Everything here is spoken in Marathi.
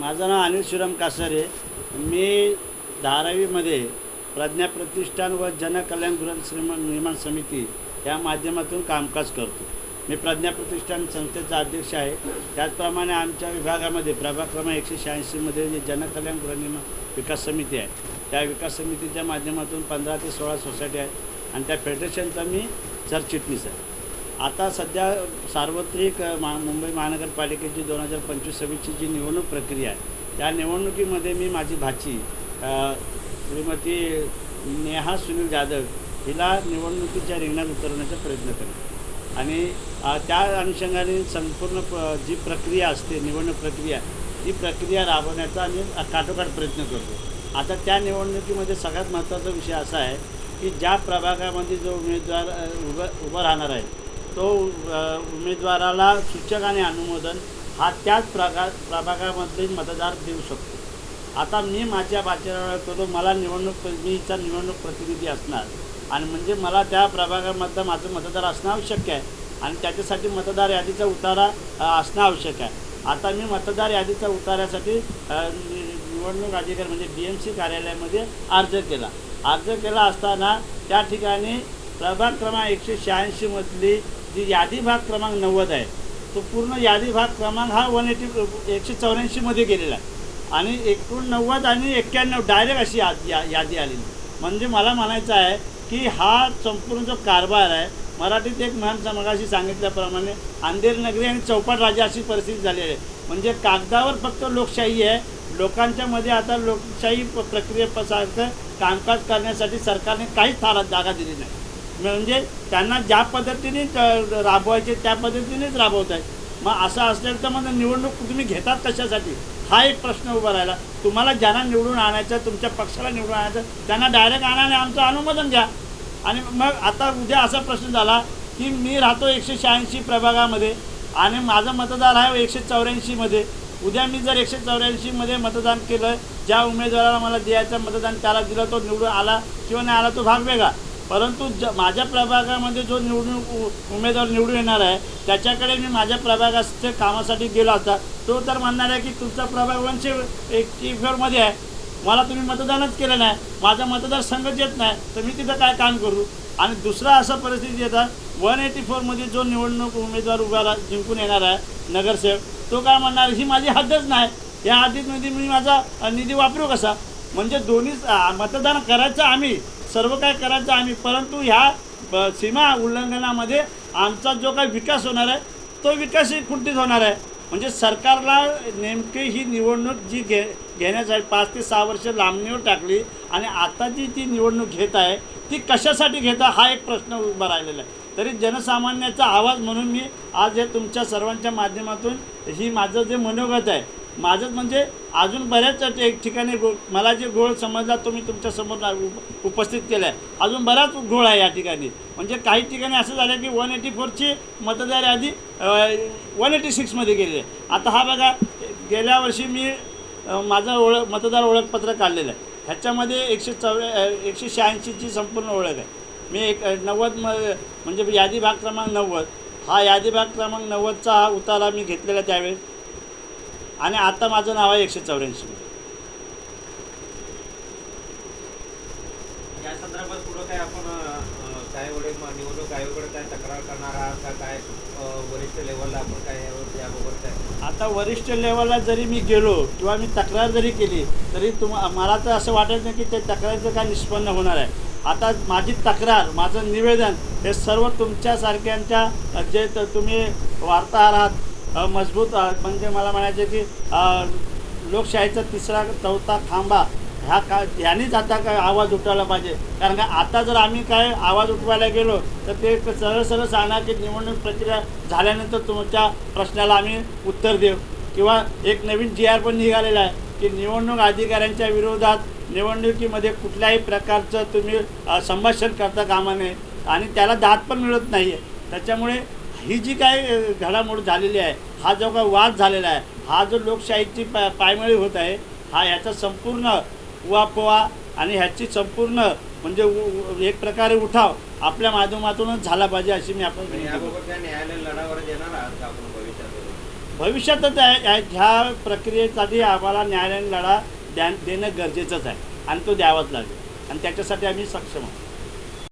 माझं नाव अनिल शिवराम कासारे. मी धारावीमध्ये प्रज्ञा प्रतिष्ठान व जनकल्याण गृहश्रीमान निर्माण समिती या माध्यमातून कामकाज करतो. मी प्रज्ञा प्रतिष्ठान संस्थेचा अध्यक्ष आहे. त्याचप्रमाणे आमच्या विभागामध्ये प्रभाग क्रमांक एकशे शहाऐंशीमध्ये जे जनकल्याण गृहनिर्माण विकास समिती आहे. त्या विकास समितीच्या माध्यमातून पंधरा ते सोळा सोसायटी आहेत आणि त्या फेडरेशनचा मी सरचिटणीस आहे. आता सध्या सार्वत्रिक मा मुंबई महानगरपालिकेची दोन हजार पंचवीस सव्वीसची जी निवडणूक प्रक्रिया आहे त्या निवडणुकीमध्ये मी माझी भाची श्रीमती नेहा सुनील जाधव हिला निवडणुकीच्या रिंगणात उतरवण्याचा प्रयत्न करेन. आणि त्या अनुषंगाने संपूर्ण प जी प्रक्रिया असते निवडणूक प्रक्रिया ती प्रक्रिया राबवण्याचा आम्ही काठोकाठ प्रयत्न करतो. आता त्या निवडणुकीमध्ये सगळ्यात महत्त्वाचा विषय असा आहे की ज्या प्रभागामध्ये जो उमेदवार उभं उभं राहणार आहे तो उमेदवाराला सूचक आणि अनुमोदन हा त्याच प्रगा प्रभागामध्ये मतदार देऊ शकतो. आता मी माझ्या बाच्यावर करतो मला निवडणूक मीचा निवडणूक प्रतिनिधी असणार. आणि म्हणजे मला त्या प्रभागामधलं माझं मतदार असणं आवश्यक आहे. आणि त्याच्यासाठी मतदार यादीचा उतारा असणं आवश्यक आहे. आता मी मतदार यादीचा उतारासाठी निवडणूक अधिकारी म्हणजे बी एम सी कार्यालयामध्ये अर्ज केला. अर्ज केला असताना त्या ठिकाणी प्रभाग क्रमांक एकशे शहाऐंशीमधली जी यादी भाग क्रमांक नव्वद आहे तो पूर्ण यादी भाग क्रमांक हा वन एटी एकशे चौऱ्याऐंशीमध्ये गेलेला आहे. आणि एकोणनव्वद आणि एक्क्याण्णव डायरेक्ट अशी याद या- यादी आलेली म्हणजे मला म्हणायचं आहे की हा संपूर्ण जो कारभार आहे मराठीत एक म्हण मगाशी सांगितल्याप्रमाणे अंधेर नगरी आणि चौपाट राजा अशी परिस्थिती झालेली आहे. म्हणजे कागदावर फक्त लोकशाही आहे लोकांच्या मध्ये आता लोकशाही प- प्रक्रियेसारखं कामकाज करण्यासाठी सरकारने काहीच थारा जागा दिली नाही. म्हणजे त्यांना ज्या पद्धतीने राबवायचे त्या पद्धतीनेच राबवत आहेत. मग असं असेल तर मग निवडणूक तुम्ही घेतात कशासाठी? हा एक प्रश्न उभा राहिला. तुम्हाला ज्यांना निवडून आणायचं तुमच्या पक्षाला निवडून आणायचं त्यांना डायरेक्ट आणा आणि आमचं अनुमोदन द्या आणि मग आता उद्या असा प्रश्न झाला की मी राहतो एकशे शहाऐंशी प्रभागामध्ये आणि माझं मतदार आहे एकशे चौऱ्याऐंशीमध्ये उद्या मी जर एकशे चौऱ्याऐंशीमध्ये मतदान केलं ज्या उमेदवाराला मला द्यायचं मतदान त्याला दिलं तो निवडून आला किंवा नाही आला तो भाग वेगळा. परंतु ज माझ्या प्रभागामध्ये जो निवडून उ- उमेदवार निवडून येणार आहे त्याच्याकडे मी माझ्या प्रभागाच्या कामासाठी गेला असता तो तर म्हणणार आहे की तुमचा प्रभाग वनशे एकशे फेरमध्ये आहे. मला तुम्ही मतदानच केलं नाही. माझा मतदारसंघ येत नाही. तर मी तिथं काय काम करू? आणि दुसरा असा परिस्थिती येतात वन एटी फोरमध्ये जो निवडणूक उमेदवार उभा जिंकून येणार आहे नगरसेवक तो काय म्हणणार ही माझी हद्दच नाही. या हद्दीमध्ये मी माझा निधी वापरू कसा? म्हणजे दोन्ही मतदान करायचं आम्ही सर्व काय करायचं आम्ही. परंतु ह्या सीमा उल्लंघनामध्ये आमचा जो काही विकास होणार आहे तो विकासही खुंटीत होणार आहे. म्हणजे सरकारला नेमकी ही निवडणूक जी घे घेण्यासाठी पाच ते सहा वर्ष लांबणीवर टाकली आणि आता जी ती निवडणूक घेत आहे ती कशासाठी घेता हा एक प्रश्न उभा राहिलेला आहे. तरी जनसामान्याचा आवाज म्हणून मी आज हे तुमच्या सर्वांच्या माध्यमातून ही माझं जे मनोगत आहे माझं म्हणजे अजून बऱ्याच एक ठिकाणी गो मला जे घोळ समजला तो मी तुमच्यासमोर उपस्थित केला आहे अजून बराच घोळ आहे या ठिकाणी. म्हणजे काही ठिकाणी असं झालं की वन एटी फोरची मतदार यादी वन एटी सिक्समध्ये गेलेली आहे. आता हा बघा गेल्या वर्षी मी माझं ओळख मतदार ओळखपत्र काढलेलं आहे. ह्याच्यामध्ये एकशे चौऱ्या एकशे शहाऐंशीची संपूर्ण ओळख आहे. मी एक नव्वद म म्हणजे यादी भाग क्रमांक नव्वद. हा यादी भाग क्रमांक नव्वदचा हा उतारा मी घेतलेला त्यावेळेस. आणि आता माझं नाव आहे एकशे चौऱ्याऐंशी. या संदर्भात पुढं काय आपण अं, काय एवढे म- निवडणूक आयोगाकडे काय तक्रार करणार आहात का काय अं, वरिष्ठ लेवलला आपण काय यावर याबाबत काय? आता वरिष्ठ लेवलला जरी मी गेलो किंवा मी तक्रार जरी केली तरी तुम मला तर असं वाटत नाही की ते तक्रारीचं काय निष्पन्न होणार आहे. आता माझी तक्रार माझं निवेदन हे सर्व तुमच्यासारख्यांच्या जे तुम्ही वार्ताहर आहात मजबूत म्हणजे मला म्हणायचं की लोकशाहीचा तिसरा चौथा खांबा ह्या का ह्यानीच आता काय आवाज उठवायला पाहिजे. कारण का आता जर आम्ही काय आवाज उठवायला गेलो तर ते सरळ सरळ सांगणार की निवडणूक प्रक्रिया झाल्यानंतर तुमच्या प्रश्नाला आम्ही उत्तर देऊ. किंवा एक नवीन जी आर पण निघालेला आहे की निवडणूक अधिकाऱ्यांच्या विरोधात निवडणुकीमध्ये कुठल्याही प्रकारचं तुम्ही संभाषण करता कामा नये. आणि त्याला दाद पण मिळत नाही आहे त्याच्यामुळे ही जी काय घडामोड झालेली आहे हा जो काय वाद झालेला आहे हा जो लोकशाहीची पा पायमळी होत आहे हा ह्याचा संपूर्ण उहापोहा आणि ह्याची संपूर्ण म्हणजे एक प्रकारे उठाव आपल्या माध्यमातूनच झाला पाहिजे अशी मी आपण भविष्यातच ह्या प्रक्रियेसाठी आम्हाला न्यायालयीन लढा द्या देणं गरजेचंच आहे आणि तो द्यावाच लागेल. आणि त्याच्यासाठी आम्ही सक्षम आहोत.